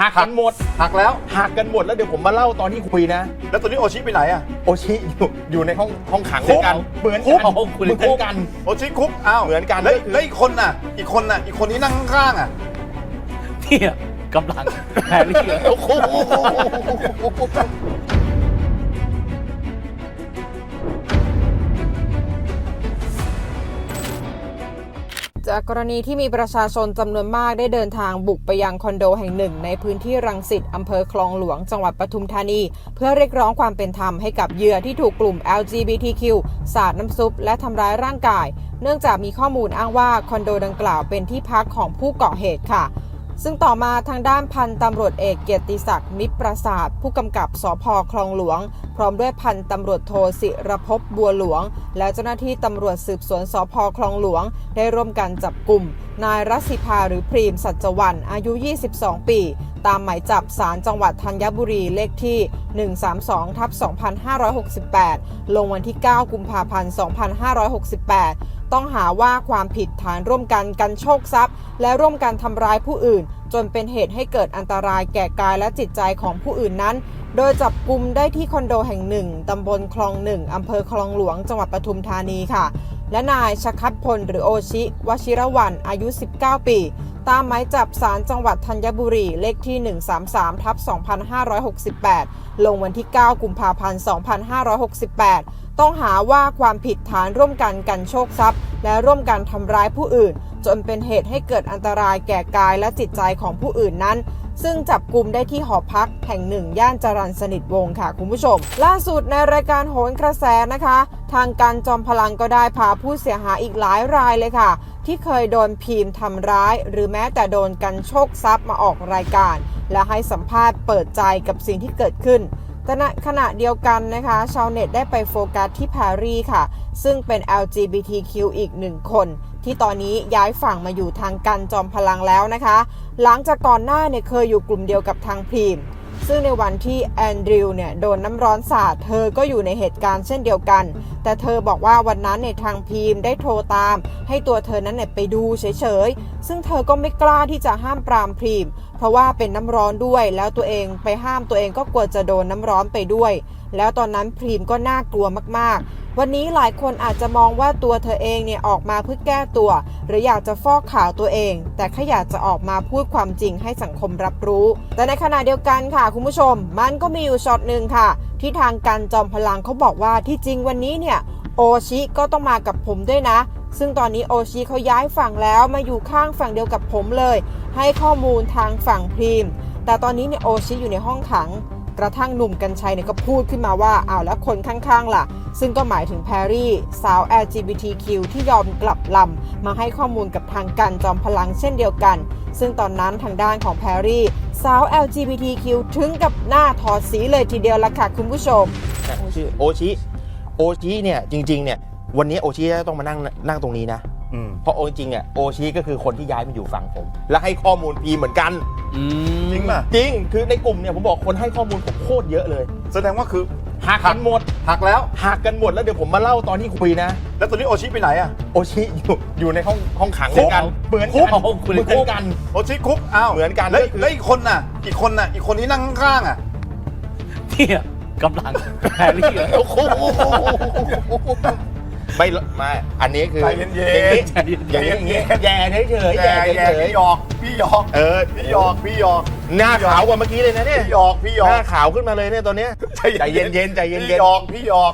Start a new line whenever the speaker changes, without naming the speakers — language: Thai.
หักกันหมด
หักแล้ว
หักกันหมดแล้วเดี๋ยวผมมาเล่าตอนที่คุยนะ
แล้วตอนนี้โอชิไปไหนอะ
โอชิอยู่อยู่ในห้องห้องขังเห
คุ
มือกนกันเหมือน
คุ
กัน
ก
เหมือนกัน
โอชิคุกอ้าว
เหมือนกัน
แล้ว
ก็คือ
แล้วอีกคนน่ะ อีกคนน่ะ อีกคนที่นั่งข้างๆอะ
เนี่ยกำลังแพรรี่เลย
จากกรณีที่มีประชาชนจำนวนมากได้เดินทางบุกไปยังคอนโดแห่งหนึ่ง ในพื้นที่รังสิตอำเภอคลองหลวงจังหวัดปทุมธานี เพื่อเรียกร้องความเป็นธรรมให้กับเหยื่อที่ถูกกลุ่ม LGBTQ สาดน้ำซุป และทำร้ายร่างกาย เนื่องจากมีข้อมูลอ้างว่าคอนโดดังกล่าวเป็นที่พักของผู้ก่อเหตุค่ะซึ่งต่อมาทางด้านพันตำรวจเอกเกียรติศักดิ์มิตรประสาท ผู้กำกับสพคลองหลวง พร้อมด้วยพันตำรวจโทศิรภพบัวหลวง และเจ้าหน้าที่ตำรวจสืบสวนสพคลองหลวง ได้ร่วมกันจับกลุ่ม นายรัศิภาหรือพรีมสัจวันอายุ 22 ปี ตามหมายจับสารจังหวัดธัญบุรีเลขที่ 132ทับ2568 ลงวันที่ 9 กุมภาพันธ์ 2568 ต้องหาว่าความผิดฐานร่วมกันกันโชคทรัพย์ และร่วมกันทำร้ายผู้อื่น จนเป็นเหตุให้เกิดอันตรายแก่กายและจิตใจของผู้อื่นนั้น โดยจับกลุ่มได้ที่คอนโดแห่งหนึ่งตำบลคลองหนึ่งอำเภอคลองหลวง จังหวัดปทุมธานีค่ะ และนายชคัตพลหรือโอชิวชิรวันอายุ 19 ปี ตามหมายจับสารจังหวัดธัญบุรี เลขที่ 133ทับ2568 ลงวันที่ 9 กุมภาพันธ์ 2568 ต้องหาว่าความผิดฐานร่วมกันกันโชคทรัพย์ และร่วมกันทำร้ายผู้อื่น จนเป็นเหตุให้เกิดอันตรายแก่กายและจิตใจของผู้อื่นนั้น ซึ่งจับกลุ่มได้ที่หอพักแห่งหนึ่งย่านจรัญสนิทวงค่ะ คุณผู้ชม ล่าสุดในรายการโหนกระแสนะคะ ทางการจอมพลังก็ได้พาผู้เสียหายอีกหลายรายเลยค่ะ ที่เคยโดนพีมพ์ทำร้าย หรือแม้แต่โดนกันโชคทรัพย์มาออกรายการ และให้สัมภาษณ์เปิดใจกับสิ่งที่เกิดขึ้นแต่ขณะเดียวกันนะคะ ชาวเน็ตได้ไปโฟกัสที่แพรรี่ค่ะ ซึ่งเป็น LGBTQ อีกหนึ่งคน ที่ตอนนี้ย้ายฝั่งมาอยู่ทางกันจอมพลังแล้วนะคะ หลังจากก่อนหน้าเนี่ยเคยอยู่กลุ่มเดียวกับทางพรีม ซึ่งในวันที่แอนดริวเนี่ยโดนน้ำร้อนสาดเธอก็อยู่ในเหตุการณ์เช่นเดียวกัน แต่เธอบอกว่าวันนั้นเนี่ยทางพีมได้โทรตาม ให้ตัวเธอนั้นเนี่ยไปดูเฉยๆ ซึ่งเธอก็ไม่กล้าที่จะห้ามปรามพีม เพราะว่าเป็นน้ำร้อนด้วย แล้วตัวเองไปห้ามตัวเองก็กลัวจะโดนน้ำร้อนไปด้วย แล้วตอนนั้นพีมก็น่ากลัวมากๆ วันนี้หลายคนอาจจะมองว่าตัวเธอเองเนี่ยออกมาเพื่อแก้ตัว หรืออยากจะฟอกข่าวตัวเอง แต่แค่อยากจะออกมาพูดความจริงให้สังคมรับรู้ แต่ในขณะเดียวกันค่ะคุณผู้ชม มันก็มีอยู่ช็อตหนึ่งค่ะ ที่ทางการจอมพลังเขาบอกว่าที่จริงวันนี้เนี่ยโอชิก็ต้องมากับผมด้วยนะ ซึ่งตอนนี้โอชิเขาย้ายฝั่งแล้วมาอยู่ข้างฝั่งเดียวกับผมเลย ให้ข้อมูลทางฝั่งพรีมแต่ตอนนี้เนี่ยโอชิอยู่ในห้องขัง กระทั่งหนุ่มกัญชัยเนี่ยก็พูดขึ้นมาว่าอ้าวแล้วคนข้างๆล่ะ ซึ่งก็หมายถึงแพรรี่สาว LGBTQ ที่ยอมกลับลำมาให้ข้อมูลกับทางการจอมพลังเช่นเดียวกัน ซึ่งตอนนั้นทางด้านของแพรรี่สาว LGBTQ ถึงกับหน้าถอดสีเลยทีเดียวละค่ะคุณผู้ชม
ชื่อโอชิโอชิเนี่ยจริงๆเนี่ยวันนี้โอชิจะต้องมานั่งนั่งตรงนี้นะ
อืม
เพราะโอจริงๆอะโอชิก็คือคนที่ย้ายมาอยู่ฝั่งผม และให้ข้อมูลพีเหมือนกัน
อืม
จริงป่ะ
จริง คือในกลุ่มเนี่ยผมบอกคนให้ข้อมูลผมโคตรเยอะเลย
แสดงว่าคือ
หักกันหมด
หักแล้ว
หักกันหมดแล้วเดี๋ยวผมมาเล่าตอนที่คุยนะ
แล้วตอนนี้โอชิไปไหนอะ
โอชิอยู่อยู่ในห้องห้องขังเหมือนกันเหมือน
คุ
กัน
กคุก
เหมือนกัน
โอชิคุกอ้าว
เหมือนกัน
แล้ว
ก็คือ
แล้วอีกคนน่ะ อีกคนน่ะ อีกคนที่นั่งข้างๆอะ
เนี่ยกำลังแพรรี่เลย
โอ้โหไม่ไม่อันนี้คือ
ใจเย็นๆ
อย่างนี้อย่างนี้อย่างนี้แย่เฉยๆ
แย่
แย่
แย่
เฉย
พี่หยอก พี่หยอก
ๆเออ
พี่หยอกพี่หยอก
หน้าขาวกว่าเมื่อกี้เลยนะเนี่ย
พี่หยอกพี่หยอ
หน้ากขาวขึ้นมาเลยเนี่ยตอนเนี้ยใจเย็นๆใจเย็นๆ
พี่หยอกพี่หยอก